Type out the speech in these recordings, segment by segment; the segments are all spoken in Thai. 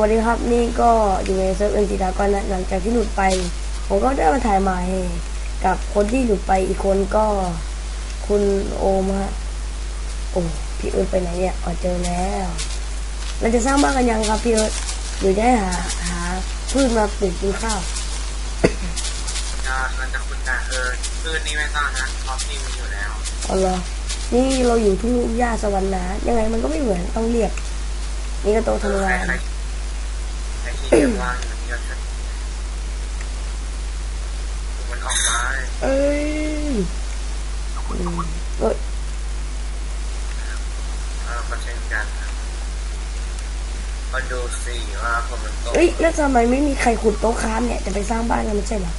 วัสดีครับนี่ก็อยู่ในเซิร์ฟเอ็นจีดากอนนะหลังจากที่หลุดไป ผมก็ได้มาถ่ายใหม่กับคนที่หลุดไปอีกคนก็คุณโอมฮะโอ้พี่เอิร์ธไปไหนเนี่ยอ๋อเจอแล้ว เราจะสร้างบ้านกันยังครับพี่เอิร์ธหรือจะให้หาหาพืชมาปลูกกินข้าวจะมันจะคุณการเออคืนนี้ไม่ต้องฮะท็อปนี่มีอยู่แล้วอ๋อเหรอนี่เราอยู่ทุ่งหญ้าสวรรค์นะยังไงมันก็ไม่เหมือนต้องเรียกนี่ก็โต๊ะทำงาน ใครใครที่เรียกว่างอยู่เยอะชัดมันออกมาเอ้ยเอ้ยเออมาเช่นกันมาดูสิว่าคนมันโตเอ้ยแล้วทำไมไม่มีใครขุดโต๊ะค้ามเนี่ยจะไปสร้างบ้านกันไม่ใช่เหรอ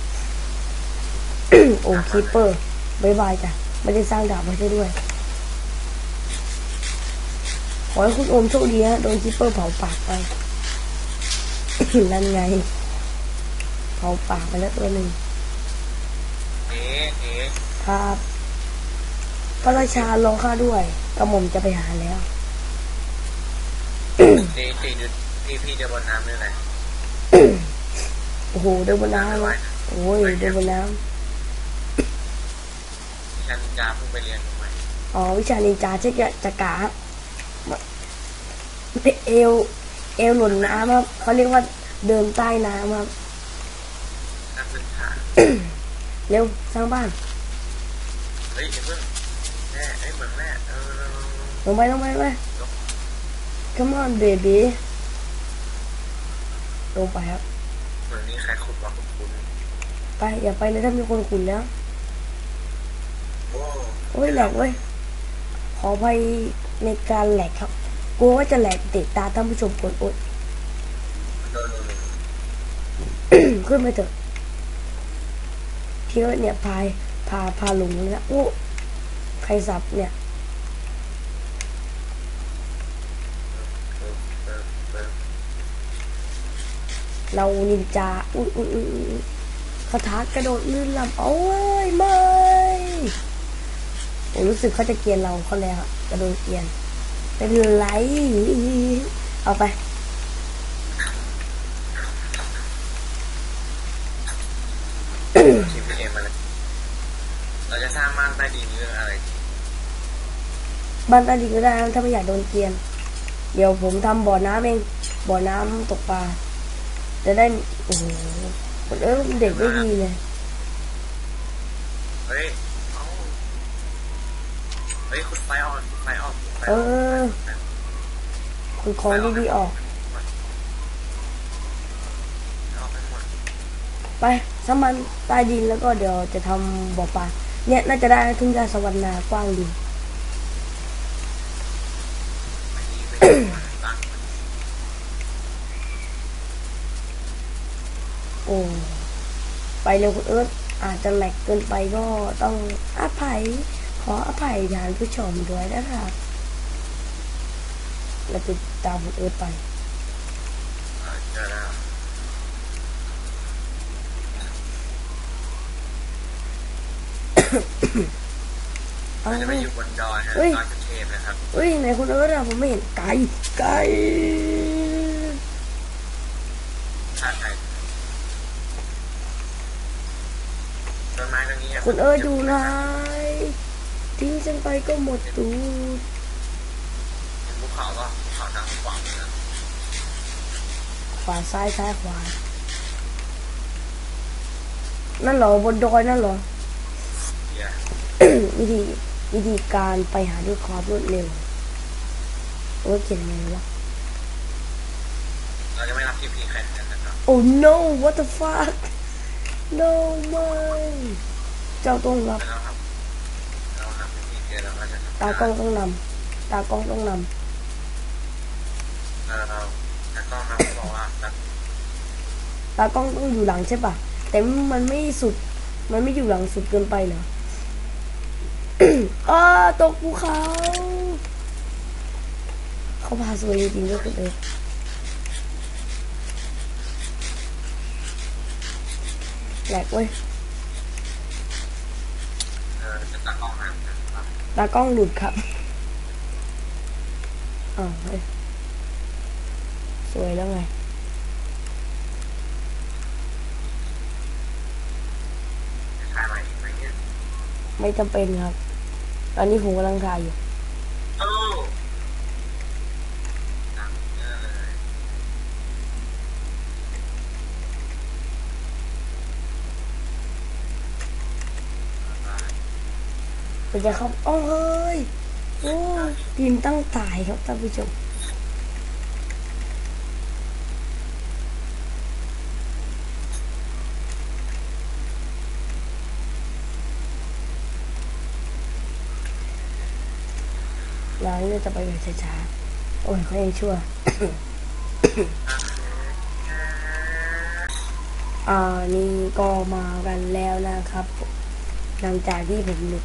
โอ้คีเปอร์บายบายจ้ะไม่ได้สร้างดาบมาใช่ด้วยขอให้คุณโอมโชคดีฮะโดนคีเปอร์เผาปากไป นั่นไงเผาปากไปแล้วตัวหนึ่งเอ๊ะเอ๊ะครับพระราชารอข้าด้วยกระหม่อมจะไปหาแล้วตีตีดูตีพี่เดินบนน้ำด้วยแหละโอ้โหเดินบนน้ำไว้นะโอ้ยเดินบนน้ฉันจะเพิ่งไปเรียนรู้ไหมำอ๋อวิชานินจาเช็คจะกะฮะเอว เอวหล่นน้ำครับเขาเรียกว่าเดินใต้น้ำครับนักศึกษาเร็วสร้างบ้านเฮ้ยอย่าเพิ่งแม่เอ้ยเหมือนแม่เออลงไปลงไปลงไป come on baby ลงไปครับเหมือนนี่ใครขุดว่าคุณคุณไปอย่าไปเลยถ้ามีคนขุนแล้วโอ้โอ้ยแหลกเว้ยขออภัยในการแหลกครับ กลัวว่าจะแหลกเติดตาท่านผู้ชมกดอดขึ้นไปเถอะพี่เอิร์ธเนี่ยพายพาพาลงเลยนะโอ้ใครสับเนี่ยเรานินจาอุ้ยอุ้ยอุ้ยคาถากระโดดลื่นลำโอ้ยไม่ผมรู้สึกเขาจะเกลียนเราเขาแล้วกระโดดเกลียน เป็นไรเอาไปทีพีเอ็มอะไรเราจะสร้างบ้านใต้ดินเรื่องอะไรบ้านใต้ดินก็ได้ถ้าไม่อยากโดนเกลียน เดี๋ยวผมทำบ่อน้ำเอง บ่อน้ำตกปลา จะได้ โอ้โหเออเด็กไม่ดีเลยเฮ้ยเฮ้ยคุณไฟออนไฟออน เอออนอคุณคองดีๆออก ไปสมันใต้ดินแล้วก็เดี๋ยวจะทำบ่อปลาเนี่ยน่าจะได้ทุ่งหญ้าสวรรณากว้างดีโอ้ไปเร็วคุณเอิร์ธอาจจะแหลกเกินไปก็ต้องอภัย ขออภัยทานผู้ชมด้วยนะครับ เราติดตามคุณเอิร์ธไปเออเจอแล้วเอาเราจะไปเฮ้ยอยู่บนดอยฮะเฮ้ยดอยสุเทพนะครับเฮ้ยไหนคุณเอิร์ธอะผมไม่เห็นไก่ไก่ชาติไทยต้นไม้ตรงนี้ะคุณเอิร์ธอยู่ไหนทิ้งฉันไปก็หมดตูด เห็นภูเขาป่ะภูเขาทางขวามือนะขวาซ้ายซ้ายขวา นั่นเหรอบนดอยนั่นเหรอเฮียวิธีวิธีการไปหาด้วยความรวดเร็วโอ้ยเขียนยังไงวะเราจะไม่รับทีพีใครทั้งนั้นนะครับ Oh no what the fuck no ไม่เจ้าต้องรับไม่ต้องทำเราทำทีพีเจอเราก็จะทำตากล้องต้องนำตากล้องต้องน เออเราแต่กล้องนะบอกว่าแบบำตากล้องต้องอยู่หลังใช่ปะแต่มันไม่สุด มันไม่อยู่หลังสุดเกินไปเหรออ้าตกภูเขาเขาพาสวยจริงๆด้วยคุณเอ๋แหลกเว้ยเออจะตัดกล้องให้นะครับตากล้องหลุดครับอ้าวเฮ้ยส วยแล้วไง ไม่จำเป็นครับ ตอนนี้ผมกำลังถ่ายอยู่จะเข้าโอ้เฮ้ย โอ้ทีมตั้งตายครับท่านผู้ชม เราเนี่ยจะไปแบบช้าๆ โอ้ยเขายังชั่วอ่านี่ก็มากันแล้วนะครับ หลังจากที่ผมหลุด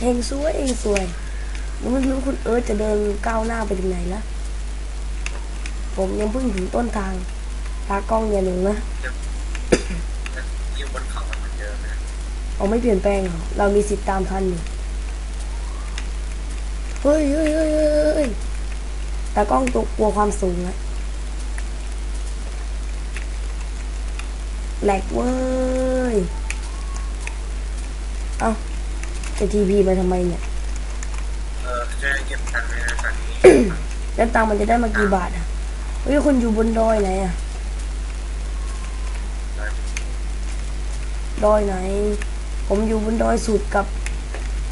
เองสวยเองสวยแล้วไม่รู้คุณเอิร์ธจะเดินก้าวหน้าไปถึงไหนละผมยังเพิ่งถึงต้นทางตากล้องอย่าหนึ่งนะ อยู่บนเขาเหมือนเดิมนะ เอาไม่เปลี่ยนแปลงเหรอเรามีสิทธิ์ตามทันอยู่เฮ้ยเฮ้ยเฮ้ยเฮ้ยเฮ้ยตากล้องตัวกลัวความสูงอะแหลกเว้ย เอ้าจะทีพีมาทำไมเนี่ย เออจะเก็บตังค์ในตอนนี้แล้วตังค์มันจะได้มากี่บาทอะเฮ้ยคุณอยู่บนดอยไหนอะ ดอยไหน ผมอยู่บนดอยสุดกับ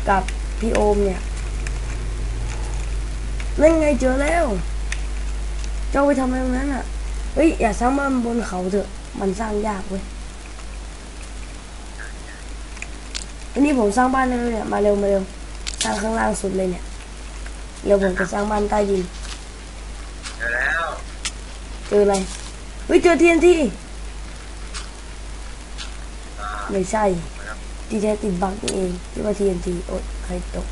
กับพี่โอมเนี่ยนั่นไงเจอแล้ว เจ้าไปทำอะไรตรงนั้นอะ เฮ้ย อย่าสร้างบ้านบนเขาเถอะ มันสร้างยากเว้ย อันนี้ผมสร้างบ้านเลยเนี่ย มาเร็วมาเร็ว สร้างข้างล่างสุดเลยเนี่ย เร็วผมจะสร้างบ้านใต้ดิน เจอแล้ว เจออะไร เฮ้ย เจอทีนทีอ่าไม่ใช่ มาแล้วที่แท้ติดบั๊กนี่เองที่ว่าทีนทีโอ๊ยใครตก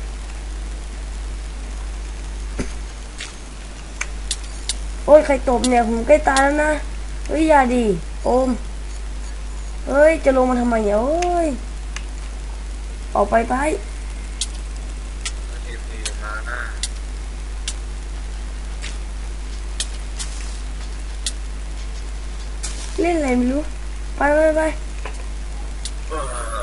โอ๊ยใครตบเนี่ย ผมใกล้ตายแล้วนะ เฮ้ย อย่าดีโอม เฮ้ย จะลงมาทำไมเนี่ยโอ้ย ออกไปไปทีมทีมาหน้าเล่นอะไรไม่รู้ ไปไปไปเออ